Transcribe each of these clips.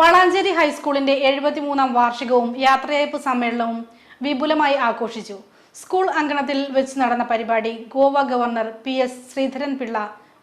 വളാഞ്ചേരി ഹൈസ്കൂളിന്റെ എഴുപത്തിമൂന്നാം വാർഷികവും യാത്രയയപ്പ് സമ്മേളനവും വിപുലമായി ആഘോഷിച്ചു. സ്കൂൾ അങ്കണത്തിൽ വെച്ച് നടന്ന പരിപാടി Goa governor P S Sreedharan Pillai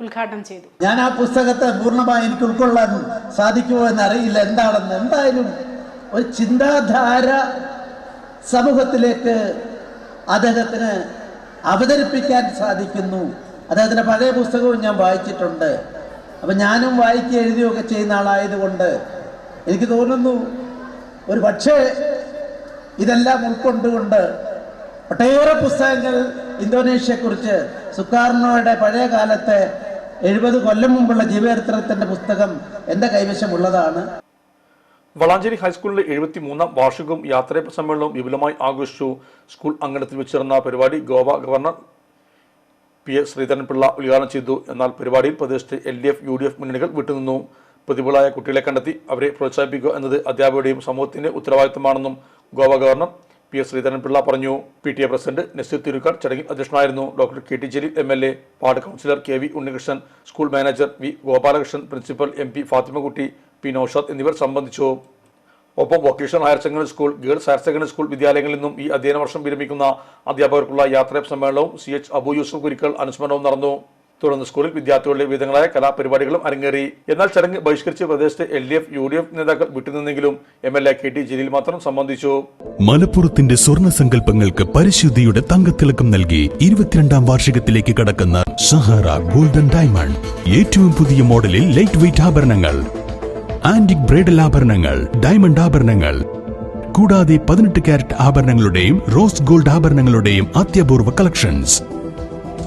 ഉദ്ഘാടനം ചെയ്തു. ഞാൻ ആ പുസ്തകത്തെ പൂർണമായി എനിക്ക് ഉൾക്കൊള്ളാൻ സാധിക്കുമോ എന്നറിയില്ല. എന്താണെന്ന് എന്തായാലും ഒരു ചിന്താധാര സമൂഹത്തിലേക്ക് അദ്ദേഹത്തിന് അവതരിപ്പിക്കാൻ സാധിക്കുന്നു. അദ്ദേഹത്തിന്റെ പഴയ പുസ്തകവും ഞാൻ വായിച്ചിട്ടുണ്ട്. അപ്പം ഞാനും വായിക്കുക എഴുതുകയൊക്കെ ചെയ്യുന്ന ആളായതുകൊണ്ട് എനിക്ക് തോന്നുന്നു ഒരു പക്ഷേ ഇതെല്ലാം ഉൾക്കൊണ്ടുകൊണ്ട് ഒട്ടേറെ പുസ്തകങ്ങൾ ഇന്തോനേഷ്യയെക്കുറിച്ച് സുക്കാർണോയുടെ പഴയ കാലത്തെ എഴുപത് കൊല്ലം മുമ്പുള്ള ജീവചരിത്രത്തിന്റെ പുസ്തകം എന്റെ കൈവശമുള്ളതാണ്. വളാഞ്ചേരി ഹൈസ്കൂളിലെ എഴുപത്തി മൂന്നാം വാർഷികവും യാത്രയപ്പ് സമ്മേളനവും വിപുലമായി ആഘോഷിച്ചു. സ്കൂൾ അങ്കണത്തിൽ വെച്ച് നടന്ന പരിപാടി Goa governor P S Sreedharan Pillai ഉദ്ഘാടനം ചെയ്തു. എന്നാൽ പരിപാടിയിൽ പ്രദേശത്തെ L D F U D F മുന്നണികൾ വിട്ടുനിന്നു. പ്രതിഭകളായ കുട്ടികളെ കണ്ടെത്തി അവരെ പ്രോത്സാഹിപ്പിക്കുക എന്നത് അധ്യാപകരുടെയും സമൂഹത്തിന്റെ ഉത്തരവാദിത്തമാണെന്നും Goa governor P S Sreedharan Pillai പറഞ്ഞു. P T A president Naseer Thirukkad ചടങ്ങിൽ അധ്യക്ഷനായിരുന്നു. Doctor K T Jaleel M L A ward councillor K V Unnikrishnan school manager V Gopalakrishnan principal M P Fathimakutty P Naushad എന്നിവർ സംബന്ധിച്ചു. ഒപ്പം vocational higher secondary school girls higher secondary school വിദ്യാലയങ്ങളിൽ നിന്നും ഈ അധ്യയന വർഷം വിരമിക്കുന്ന അധ്യാപകർക്കുള്ള യാത്രാ സമ്മേളനവും സി എച്ച് അബു യൂസഫ് കുരിക്കൾ അനുസ്മരണവും നടന്നു. തുടർന്ന് സ്കൂളിൽ വിദ്യാർത്ഥികളുടെ വിവിധങ്ങളായ കലാപരിപാടികളും അരങ്ങേറി. എന്നാൽ ചടങ്ങ് ബഹിഷ്കരിച്ച് പ്രദേശത്തെ L D F U D F നേതാക്കൾ വിട്ടുനിന്നെങ്കിലും M L A K T Jaleel മാത്രം സംബന്ധിച്ചു. മലപ്പുറത്തിന്റെ സ്വർണ സങ്കല്പങ്ങൾക്ക് പരിശുദ്ധിയുടെ തങ്കത്തിളക്കം നൽകി ഇരുപത്തിരണ്ടാം വാർഷികത്തിലേക്ക് കടക്കുന്ന സഹാറ ഗോൾഡൻ ഡയമണ്ട് ഏറ്റവും പുതിയ മോഡലിൽ ലൈറ്റ് വെയിറ്റ് ആഭരണങ്ങൾ ആന്റിക് ബ്രൈഡൽ ആഭരണങ്ങൾ ഡയമണ്ട് ആഭരണങ്ങൾ കൂടാതെ പതിനെട്ട് കാരറ്റ് ആഭരണങ്ങളുടെയും റോസ് ഗോൾഡ് ആഭരണങ്ങളുടെയും അത്യപൂർവ കളക്ഷൻസ്.